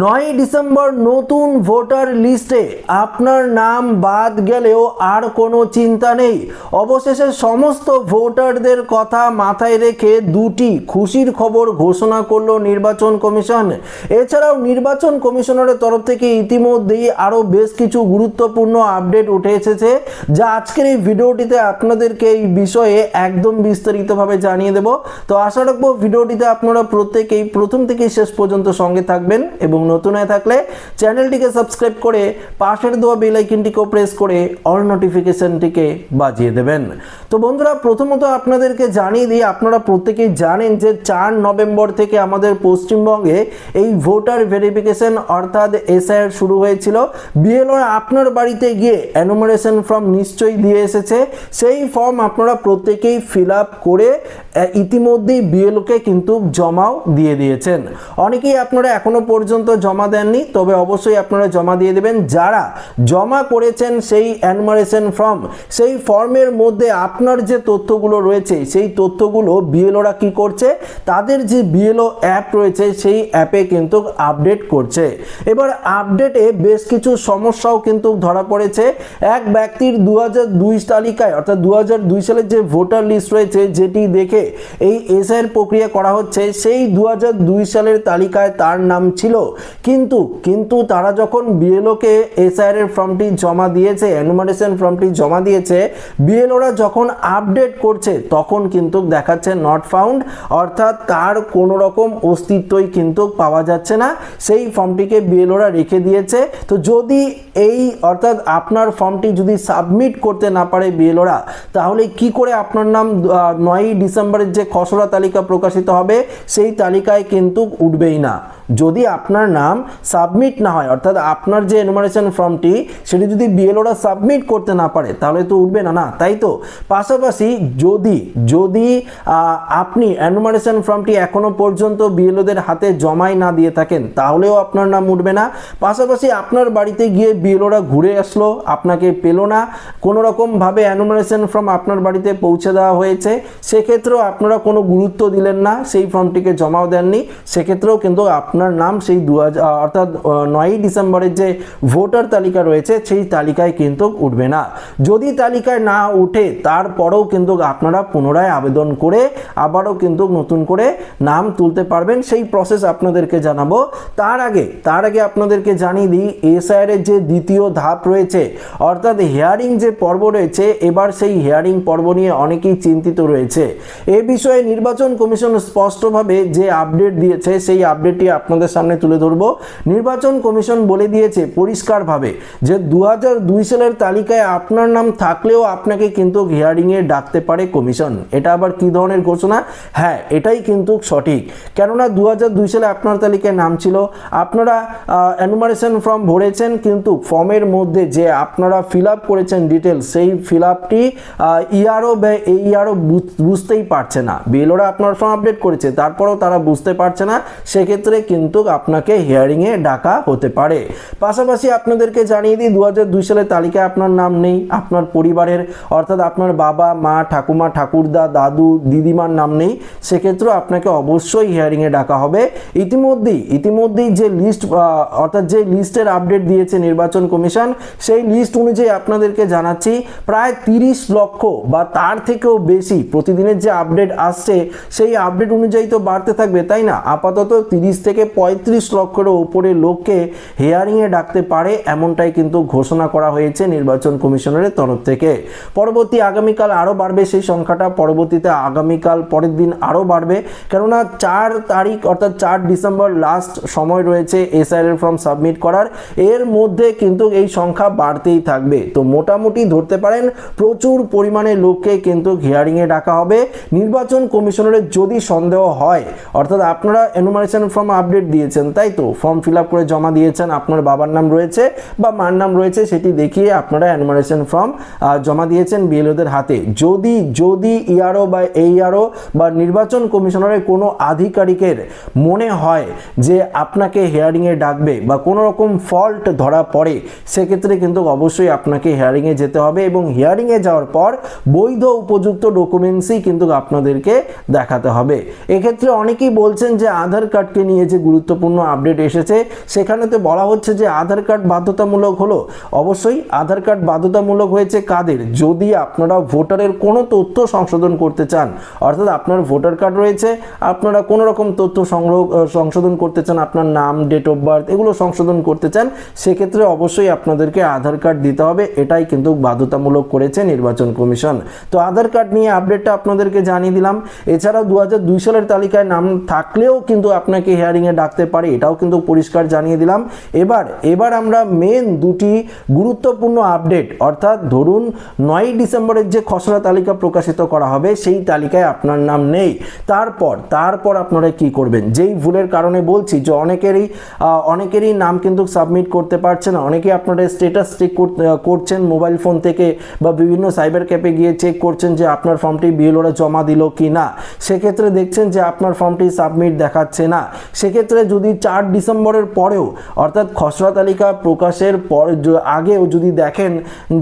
নয় ডিসেম্বর নতুন ভোটার লিস্টে আপনার নাম বাদ গেলেও আর কোনো চিন্তা নেই। অবশেষে সমস্ত ভোটারদের কথা মাথায় রেখে দুটি খুশির খবর ঘোষণা করল নির্বাচন কমিশন। এছাড়াও নির্বাচন কমিশনারের তরফ থেকে ইতিমধ্যেই আরও বেশ কিছু গুরুত্বপূর্ণ আপডেট উঠে এসেছে, যা আজকের এই ভিডিওটিতে আপনাদেরকে এই বিষয়ে একদম বিস্তারিতভাবে জানিয়ে দেব। তো আশা রাখব ভিডিওটিতে আপনারা প্রত্যেকেই প্রথম থেকে শেষ পর্যন্ত সঙ্গে থাকবেন এবং নতুন হয়ে থাকলে চ্যানেলটিকে সাবস্ক্রাইব করে পাশের দেওয়া বেল আইকনটিকেও প্রেস করে অল নোটিফিকেশনটিকে বাজিয়ে দেবেন। তো বন্ধুরা, প্রথমত আপনাদেরকে জানিয়ে দিই, আপনারা প্রত্যেকেই জানেন যে চার নভেম্বর থেকে আমাদের পশ্চিমবঙ্গে এই ভোটার ভেরিফিকেশন অর্থাৎ এসআইআর শুরু হয়েছিল। বিএলওরা আপনার বাড়িতে গিয়ে অ্যানোমারেশন ফর্ম নিশ্চয়ই দিয়ে এসেছে। সেই ফর্ম আপনারা প্রত্যেকেই ফিল আপ করে ইতিমধ্যেই বিএলওকে কিন্তু জমাও দিয়ে দিয়েছেন। অনেকেই আপনারা এখনও পর্যন্ত জমা দেননি, তবে অবশ্যই আপনারা জমা দিয়ে দেবেন। যারা জমা করেছেন সেই অ্যানমারেশন ফর্ম সেই ফর্মের মধ্যে আপনার যে তথ্যগুলো রয়েছে, সেই তথ্যগুলো বিএলওরা কি করছে? তাদের যে বিএলও অ্যাপ রয়েছে, সেই অ্যাপে কিন্তু আপডেট করছে। এবার আপডেটে বেশ কিছু সমস্যাও কিন্তু ধরা পড়েছে। এক ব্যক্তির দু তালিকায়, অর্থাৎ দু হাজার দুই সালের যে ভোটার লিস্ট রয়েছে, যেটি দেখে এই এসআইয়ের প্রক্রিয়া করা হচ্ছে, সেই দু হাজার দুই সালের তালিকায় তার নাম ছিল কিন্তু কিন্তু তারা যখন বিএলওকে এসআইআর এর ফর্মটি জমা দিয়েছে অ্যানুমারেশন ফর্মটি জমা দিয়েছে বিএলওরা যখন আপডেট করছে, তখন কিন্তু দেখাচ্ছে নট ফাউন্ড অর্থাৎ তার কোনো রকম অস্তিত্বই কিন্তু পাওয়া যাচ্ছে না। সেই ফর্মটিকে বিএলওরা রেখে দিয়েছে। তো যদি এই, অর্থাৎ আপনার ফর্মটি যদি সাবমিট করতে না পারে বিএলওরা তাহলে কি করে আপনার নাম নয়ই ডিসেম্বরের যে খসড়া তালিকা প্রকাশিত হবে, সেই তালিকায় কিন্তু উঠবেই না। যদি আপনার নাম সাবমিট না হয়, অর্থাৎ আপনার যে এনুমারেশন ফর্মটি সেটি যদি বিএলওরা সাবমিট করতে না পারে, তাহলে তো উঠবে না না, তাই তো? পাশাপাশি যদি যদি আপনি এনুমারেশন ফর্মটি এখনও পর্যন্ত বিএলওদের হাতে জমাই না দিয়ে থাকেন, তাহলেও আপনার নাম উঠবে না। পাশাপাশি আপনার বাড়িতে গিয়ে বিএলওরা ঘুরে আসলো, আপনাকে পেল না। কোনো রকমভাবে অ্যানুমারেশন ফর্ম আপনার বাড়িতে পৌঁছে দেওয়া হয়েছে, সেক্ষেত্রেও আপনারা কোনো গুরুত্ব দিলেন না, সেই ফর্মটিকে জমাও দেননি, সেক্ষেত্রেও কিন্তু আপনার নাম সেই দু হাজার অর্থাৎ নয়ই ডিসেম্বরের যে ভোটার তালিকা রয়েছে, সেই তালিকায় কিন্তু উঠবে না। যদি তালিকায় না উঠে, তারপরেও কিন্তু আপনারা পুনরায় আবেদন করে আবারও কিন্তু নতুন করে নাম তুলতে পারবেন। সেই প্রসেস আপনাদেরকে জানাব। তার আগে তার আগে আপনাদেরকে জানিয়ে দিই এসআইআর যে দ্বিতীয় ধাপ রয়েছে, অর্থাৎ হিয়ারিং যে পর্ব রয়েছে, এবার সেই হিয়ারিং পর্ব নিয়ে অনেকেই চিন্তিত রয়েছে। এ বিষয়ে নির্বাচন কমিশন স্পষ্টভাবে যে আপডেট দিয়েছে, সেই আপডেটটি আপনাদের সামনে তুলে ধরবো। নির্বাচন কমিশন বলে দিয়েছে পরিষ্কারভাবে যে দু হাজার দুই সালের তালিকায় আপনার নাম থাকলেও আপনাকে কিন্তু হিয়ারিংয়ে ডাকতে পারে কমিশন। এটা আবার কি ধরনের ঘোষণা? হ্যাঁ এটাই কিন্তু সঠিক। কেননা দু হাজার দুই সালে আপনার তালিকায় নাম ছিল। আপনারা অ্যানুমারেশন ফর্ম ভরেছেন, কিন্তু ফর্মের মধ্যে যে আপনারা ফিল আপ করেছেন ডিটেলস সেই ফিল আপটি ইআরও বা এইআরও বুঝতেই পারছে না। বিএলওরা আপনার ফর্ম আপডেট করেছে, তারপরেও তারা বুঝতে পারছে না। সেক্ষেত্রে কিন্তু আপনাকে হিয়ারিংয়ে ডাকা হতে পারে। পাশাপাশি আপনাদেরকে জানিয়ে দিই দু সালের তালিকায় আপনার নাম নেই, আপনার পরিবারের, অর্থাৎ আপনার বাবা, মা, ঠাকুমা, ঠাকুরদা, দাদু, দিদিমার নাম নেই। সেক্ষেত্রেও আপনাকে অবশ্যই হিয়ারিংয়ে ডাকা হবে। ইতিমধ্যেই ইতিমধ্যেই যে লিস্ট অর্থাৎ যে লিস্টের আপডেট দিয়েছে নির্বাচন কমিশন, সেই লিস্ট অনুযায়ী আপনাদেরকে জানাচ্ছি, প্রায় তিরিশ লক্ষ বা তার থেকেও বেশি প্রতিদিনের যে আপডেট আসছে, সেই আপডেট অনুযায়ী তো বাড়তে থাকবে, তাই না? আপাতত তিরিশ থেকে পঁয়ত্রিশ লক্ষের উপরে লোককে হিয়ারিংয়ে ডাকতে পারে, এমনটাই কিন্তু ঘোষণা করা হয়েছে নির্বাচন কমিশনের তরফ থেকে। পরবর্তী আগামীকাল আরও বাড়বে সেই সংখ্যাটা, পরবর্তীতে আগামীকাল পরের দিন আরও বাড়বে। কেননা চার তারিখ অর্থাৎ চার ডিসেম্বর লাস্ট সময় রয়েছে এসআইআর এর ফর্ম সাবমিট করার। এর মধ্যে কিন্তু এই সংখ্যা বাড়তেই থাকবে। তো মোটামুটি ধরতে পারেন, প্রচুর পরিমাণে লোককে কিন্তু হিয়ারিংয়ে ডাকা হবে। নির্বাচন কমিশনারের যদি সন্দেহ হয়, অর্থাৎ আপনারা এনুমারেশন ফর্ম আপডেট দিয়েছেন, তাই তো ফর্ম ফিল করে জমা দিয়েছেন, আপনার বাবার নাম রয়েছে বা মার নাম রয়েছে সেটি দেখিয়ে আপনারা অ্যানুমারেশন ফর্ম জমা দিয়েছেন বিএলওদের হাতে। যদি যদি ইআরও বা এইআরও বা নির্বাচন কমিশনারের কোনো আধিকারিকের মনে হয় যে আপনাকে হিয়ারিংয়ে ডাকবে বা কোনো রকম ফল্ট ধরা পড়ে, সেক্ষেত্রে কিন্তু অবশ্যই আপনাকে হিয়ারিংয়ে যেতে হবে এবং হিয়ারিংয়ে যাওয়ার পর বৈধ উপযুক্ত ডকুমেন্টসই কিন্তু আপনাদেরকে দেখাতে হবে। এক্ষেত্রে অনেকেই বলছেন যে আধার কার্ডকে নিয়ে যে গুরুত্বপূর্ণ আপডেট এসেছে। সেখানেতে বলা হচ্ছে যে আধার কার্ড বাধ্যতামূলক হলো। অবশ্যই আধার কার্ড বাধ্যতামূলক হয়েছে কাদের? যদি আপনারা ভোটারের কোনো তথ্য সংশোধন করতে চান, অর্থাৎ আপনার ভোটার কার্ড রয়েছে, আপনারা কোনো রকম তথ্য সংগ্রহ সংশোধন করতে চান, আপনার নাম ডেট অফ বার্থ এগুলো সংশোধন করতে চান, সেক্ষেত্রে অবশ্যই আপনাদেরকে আধার কার্ড দিতে হবে। এটাই কিন্তু বাধ্যতামূলক করেছে নির্বাচন কমিশন। তো আধার কার্ড নিয়ে আপডেটটা আপনাদেরকে জানিয়ে দিলাম। এছাড়াও দু সালের তালিকায় নাম থাকলেও কিন্তু আপনাকে হিয়ারিংয়ে ডাকতে পারে। এটাও কিন্তু পরিষ্কার জানিয়ে দিলাম। এবার এবার আমরা মেন দুটি গুরুত্বপূর্ণ আপডেট অর্থাৎ ধরুন নয় ডিসেম্বরের যে খসড়া তালিকা প্রকাশিত করা হবে, সেই তালিকায় আপনার নাম নেই। তারপর তারপর আপনারা কি করবেন? যেই ভুলের কারণে বলছি যে অনেকেরই অনেকেরই নাম কিন্তু সাবমিট করতে পারছে না। অনেকে আপনারা স্টেটাস চেক করছেন মোবাইল ফোন থেকে বা বিভিন্ন সাইবার ক্যাফে গিয়ে চেক করছেন যে আপনার ফর্মটি বিএলওরা জমা দিল কি না সেক্ষেত্রে দেখছেন যে আপনার ফর্মটি সাবমিট দেখাচ্ছে না। সেক্ষেত্রে যদি চার ডিসেম্বরের পরেও, অর্থাৎ খসড়া তালিকা প্রকাশের পর আগেও যদি দেখেন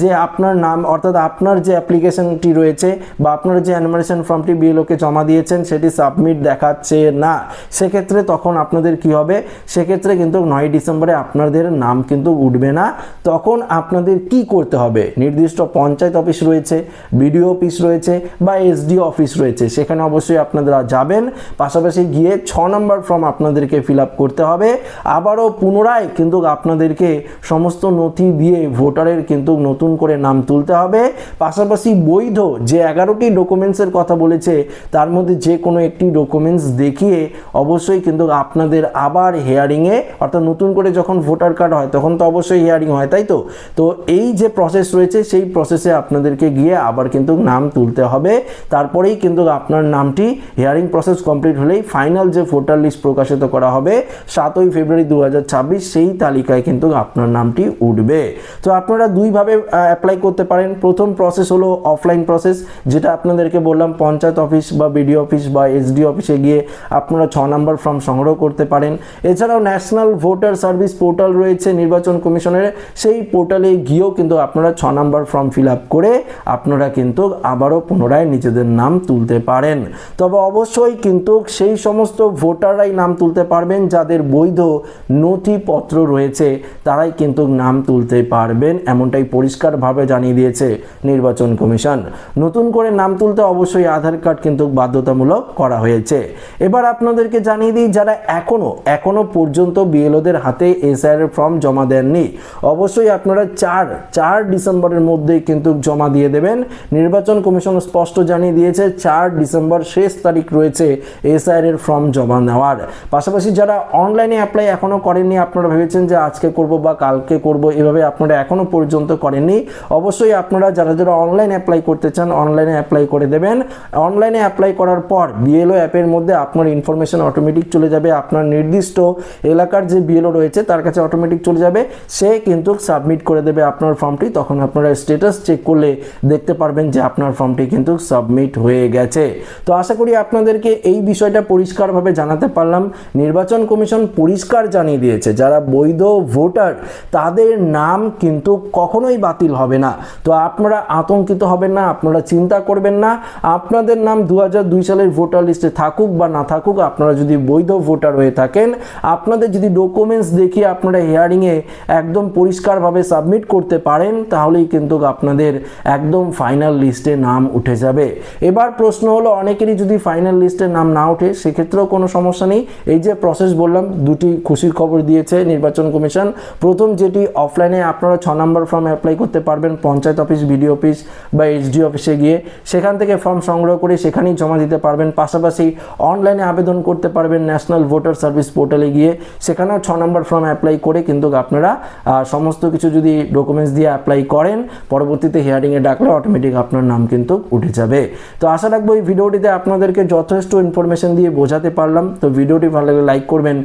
যে আপনার নাম, অর্থাৎ আপনার যে অ্যাপ্লিকেশনটি রয়েছে বা আপনার যে অ্যানিমারেশন ফর্মটি বিএলওকে জমা দিয়েছেন, সেটি সাবমিট দেখাচ্ছে না, সেক্ষেত্রে তখন আপনাদের কি হবে? সেক্ষেত্রে কিন্তু নয় ডিসেম্বরে আপনাদের নাম কিন্তু উঠবে না। তখন আপনাদের কি করতে হবে? নির্দিষ্ট পঞ্চায়েত অফিস রয়েছে বিডিও অফিস রয়েছে বা এসডিও অফিস রয়েছে, সেখানে অবশ্যই আপনারা যাবেন। পাশাপাশি গিয়ে ছ নম্বর ফর্ম আপনাদেরকে ফিল আপ করতে হবে। আবারও পুনরায় কিন্তু আপনাদেরকে সমস্ত নথি দিয়ে ভোটারের কিন্তু নতুন করে নাম তুলতে হবে। পাশাপাশি বৈধ যে এগারোটি ডকুমেন্টসের কথা বলেছে, তার মধ্যে যে কোনো একটি ডকুমেন্টস দেখিয়ে অবশ্যই কিন্তু আপনাদের আবার হেয়ারিংয়ে অর্থাৎ নতুন করে যখন ভোটার কার্ড হয়, তখন তো অবশ্যই হিয়ারিং হয়, তাই তো? তো এই যে প্রসেস রয়েছে, সেই প্রসেসে আপনাদেরকে গিয়ে আবার কিন্তু নাম তুলতে হবে। তারপরেই কিন্তু আপনার নামটি হিয়ারিং প্রসেস কমপ্লিট হলেই ফাইনাল যে ভোটার লিস্ট প্রকাশিত করা হবে সাতই ফেব্রুয়ারি দু হাজার ছাব্বিশ, সেই তালিকায় কিন্তু আপনার নামটি উঠবে। তো আপনারা দুইভাবে অ্যাপ্লাই করতে পারেন। প্রথম প্রসেস হলো অফলাইন প্রসেস যেটা আপনাদেরকে বললাম, পঞ্চায়েত অফিস বা বিডিও অফিস বা এসডি অফিসে গিয়ে আপনারা ছ নম্বর ফর্ম সংগ্রহ করতে পারেন। এছাড়াও ন্যাশনাল ভোটার সার্ভিস পোর্টাল রয়েছে নির্বাচন কমিশনের। সেই পোর্টালে গিয়েও কিন্তু আপনারা ছ নম্বর ফর্ম ফিল করে আপনারা কিন্তু আবারও পুনরায় নিজেদের নাম তুলতে পারেন। তবে অবশ্যই কিন্তু সেই সমস্ত ভোটাররাই নাম তুলতে পারবেন, যাদের বৈধ নথিপত্র রয়েছে, তারাই কিন্তু নাম তুলতে পারবেন, এমনটাই পরিষ্কারভাবে জানিয়ে দিয়েছে নির্বাচন কমিশন। নতুন করে নাম তুলতে অবশ্যই আধার কার্ড কিন্তু বাধ্যতামূলক করা হয়েছে। এবার আপনাদেরকে জানিয়ে দিই, যারা এখনও এখনও পর্যন্ত বিএলওদের হাতে এসআইআর ফর্ম জমা দেননি, অবশ্যই আপনারা চার চার ডিসেম্বরের মধ্যেই কিন্তু জমা দিয়ে দেবেন। নির্বাচন কমিশন স্পষ্ট জানিয়ে দিয়েছে, চার ডিসেম্বর শেষ তারিখ রয়েছে এসআইআর এর ফর্ম জমা নেওয়ার। পাশাপাশি যারা অনলাইনে অ্যাপ্লাই এখনও করেননি। আপনারা ভেবেছেন যে আজকে করব বা কালকে করব, এভাবে আপনারা এখনও পর্যন্ত করেননি। অবশ্যই আপনারা যারা যারা অনলাইন অ্যাপ্লাই করতে চান অনলাইনে অ্যাপ্লাই করে দেবেন। অনলাইনে অ্যাপ্লাই করার পর বিএলও অ্যাপের মধ্যে আপনার ইনফরমেশন অটোমেটিক চলে যাবে। আপনার নির্দিষ্ট এলাকার যে বিএলও রয়েছে, তার কাছে অটোমেটিক চলে যাবে। সে কিন্তু সাবমিট করে দেবে আপনার ফর্মটি তখন আপনারা স্ট্যাটাস চেক করলে দেখতে পারবেন যে আপনার ফর্মটি কিন্তু সাবমিট হয়ে গেছে। তো আশা করি আপনাদেরকে এই বিষয়টা পরিষ্কারভাবে জানাতে পারলাম। নির্বাচন কমিশন পরিষ্কার জানিয়ে দিয়েছে, যারা বৈধ ভোটার, তাদের নাম কিন্তু কখনোই বাতিল হবে না। তো আপনারা আতঙ্কিত হবেন না, আপনারা চিন্তা করবেন না। আপনাদের নাম দু সালের ভোটার লিস্টে থাকুক বা না থাকুক, আপনারা যদি বৈধ ভোটার হয়ে থাকেন, আপনাদের যদি ডকুমেন্টস দেখিয়ে আপনারা হিয়ারিংয়ে একদম পরিষ্কারভাবে সাবমিট করতে পারেন, তাহলেই কিন্তু আপনাদের একদম ফাইনাল লিস্টে নাম উঠে যাবে। এবার প্রশ্ন হলো, অনেকেরই যদি ফাইনাল লিস্টে নাম না ওঠে, সেক্ষেত্রেও কোনো সমস্যা নেই। এই যে প্রসেস বললাম দুটি খুশির খবর দিয়েছে নির্বাচন কমিশন। প্রথম যেটি অফলাইনে আপনারা ছ নম্বর ফর্ম অ্যাপ্লাই করতে পারবেন, পঞ্চায়েত অফিস বিডিও অফিস বা এইচডি অফিসে গিয়ে। সেখান থেকে ফর্ম সংগ্রহ করে সেখানেই জমা দিতে পারবেন। পাশাপাশি অনলাইনে আবেদন করতে পারবেন ন্যাশনাল ভোটার সার্ভিস পোর্টালে গিয়ে। সেখানেও ছ নম্বর ফর্ম অ্যাপ্লাই করে কিন্তু আপনারা সমস্ত কিছু যদি ডকুমেন্টস দিয়ে অ্যাপ্লাই করেন, পরবর্তীতে হিয়ারিংয়ে ডাকলে অটোমেটিক আপনার নাম কিন্তু উঠে যাবে। তো আশা রাখব এই ভিডিওটিতে আপনাদেরকে যথেষ্ট ইনফরমেশন দিয়ে বোঝাতে পারলাম। তো ভিডিওটি ভালো লাগলে লাইক করবেন